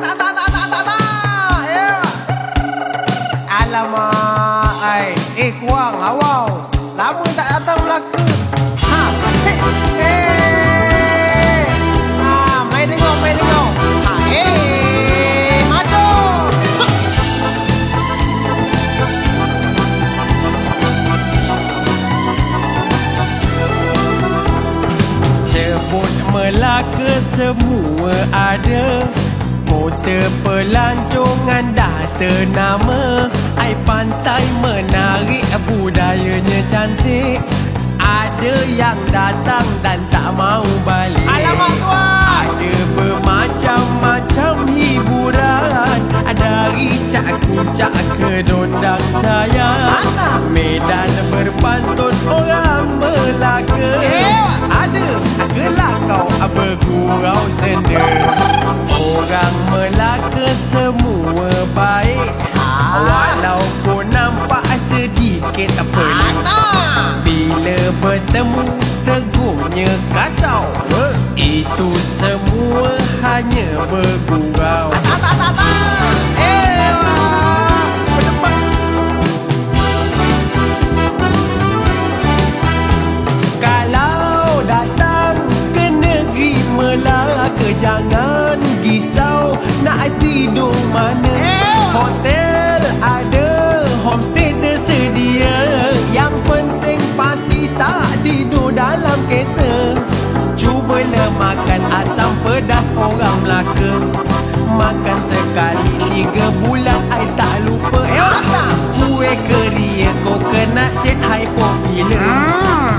tak, tak, tak, tak, tak, tak. Alamak, ai. Eh, kurang awal. Lama tak datang Melaka. Ha, eh, eh. Ha. Ha, eh, semua ada Motor pelancongan dah ternama. Ai pantai menarik budayanya cantik. Ada yang datang dan tak mau balik. Alamak, tuan. Ada bermacam-macam hiburan. Dari cak-kucak ke dondang sayang? Medan berpantun bergurau senda Orang Melaka semua baik risau nak tidur mana. Hotel ada, homestay tersedia Yang penting pasti tak tidur dalam kereta Cubalah makan asam pedas orang Melaka Makan sekali tiga bulan I tak lupa. Kue keria coconut shake high popular.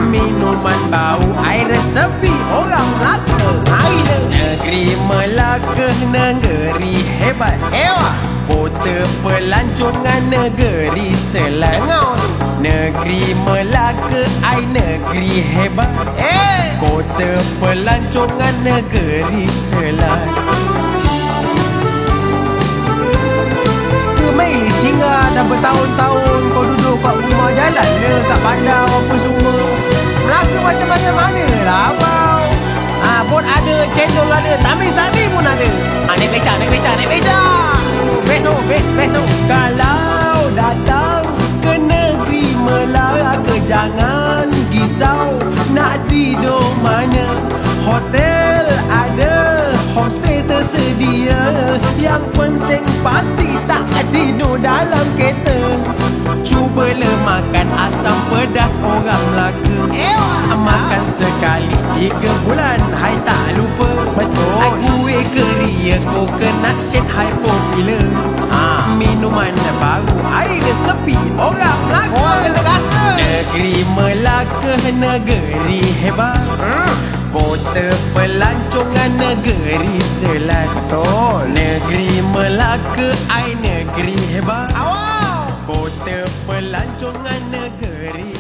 Minuman bau air resepi orang Melaka Marilah. Negeri Melaka negeri hebat wah. Kota pelancongan negeri tu. Negeri Melaka ai negeri hebat Eh. Kota pelancongan negeri selat Mei singa dah bertahun-tahun kau duduk kat rumah jalan le kat bandar apa semua. Melaka macam mana mana lah bot ada, cendol ada, tamil sari pun ada. Ah, naik beca, naik beca, naik beca. Best, best tu. Kalau datang ke negeri Melaka Jangan risau nak tidur mana Hotel ada, homestay tersedia Yang penting pasti tak tidur dalam kereta Cubalah makan asam pedas orang Melaka. Makan sekali tiga bulan Hai keria Coconut shake hai popular Ah. Minuman baru Air sepi Orang Melaka Orang kena rasa. Negeri Melaka Negeri hebat Hmm. Kota pelancongan negeri selat Betul. Negeri Melaka Ai negeri hebat Awal. Kota pelancongan negeri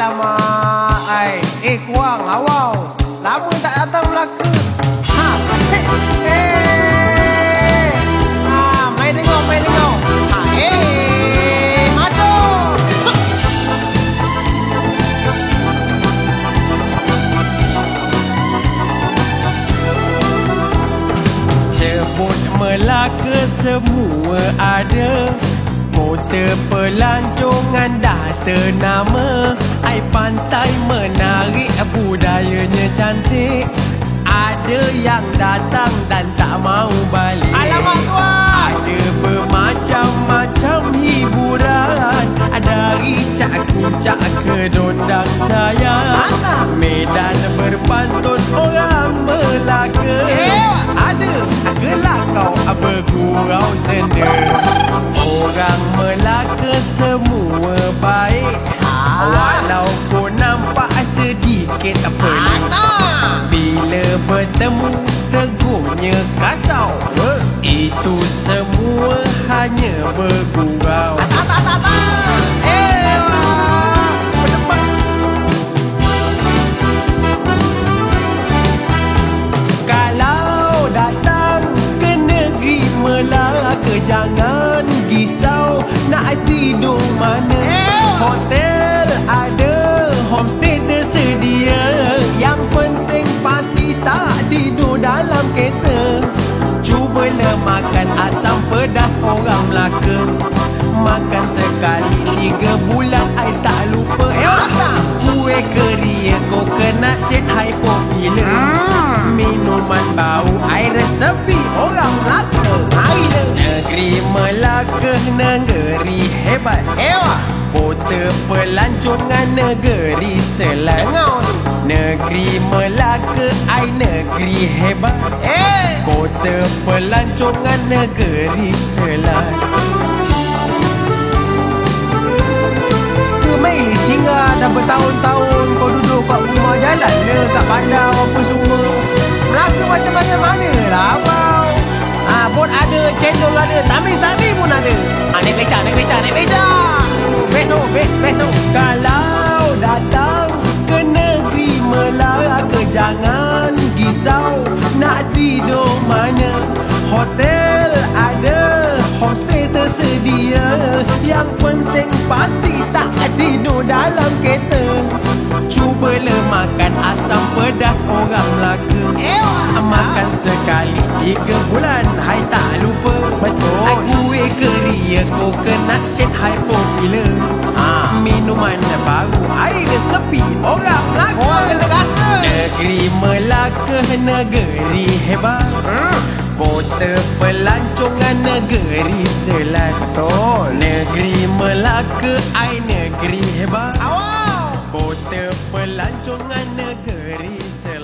Alamak, ai. Eh, kurang awal. Lama tak datang Melaka. Ha, eh, eh. Ha, main tengok, main tengok. Ha, eh, masuk. Sebut Melaka semua ada Motor pelancongan dah ternama Ai pantai menarik budayanya cantik. Ada yang datang dan tak mau balik. Alamak, tuan. Ada bermacam-macam hiburan. Dari cak-kucak ke dondang sayang. Mana? Medan berpantun orang Melaka Eh. Ada gelakau bergurau senda Orang Melaka semua Berdepan. Kalau datang ke negeri Melaka Jangan Jangan risau. Nak tidur mana? Hotel asam pedas orang Melaka. Makan sekali tiga bulan I tak lupa. Eh Kue keria coconut shake high popular Minuman bau air resepi orang Melaka. Negeri Melaka negeri hebat Kota pelancongan negeri Selat. Negeri Melaka ai negeri hebat. Eh. Kota pelancongan negeri Selat. Ke main singa dah bertahun-tahun Kau duduk kat rumah jalan le Tak pandang apa semua. Melaka macam mana? Lah abang. Ah, Bot ada, cendol ada, tamil sari pun ada. Ah, Naik beca, naik beca, naik beca Best best, best oh Kalau datang ke negeri Melaka Jangan risau nak tidur mana? Hotel ada, homestay tersedia. Yang penting pasti tak tidur dalam kereta. Cubalah makan asam pedas orang Melaka. Makan sekali tiga bulan Hai tak lupa. Betul. Kue keria Coconut Negeri hebat. Kota pelancongan negeri Selat Betul Negeri Melaka Ai negeri hebat. Kota pelancongan negeri Selat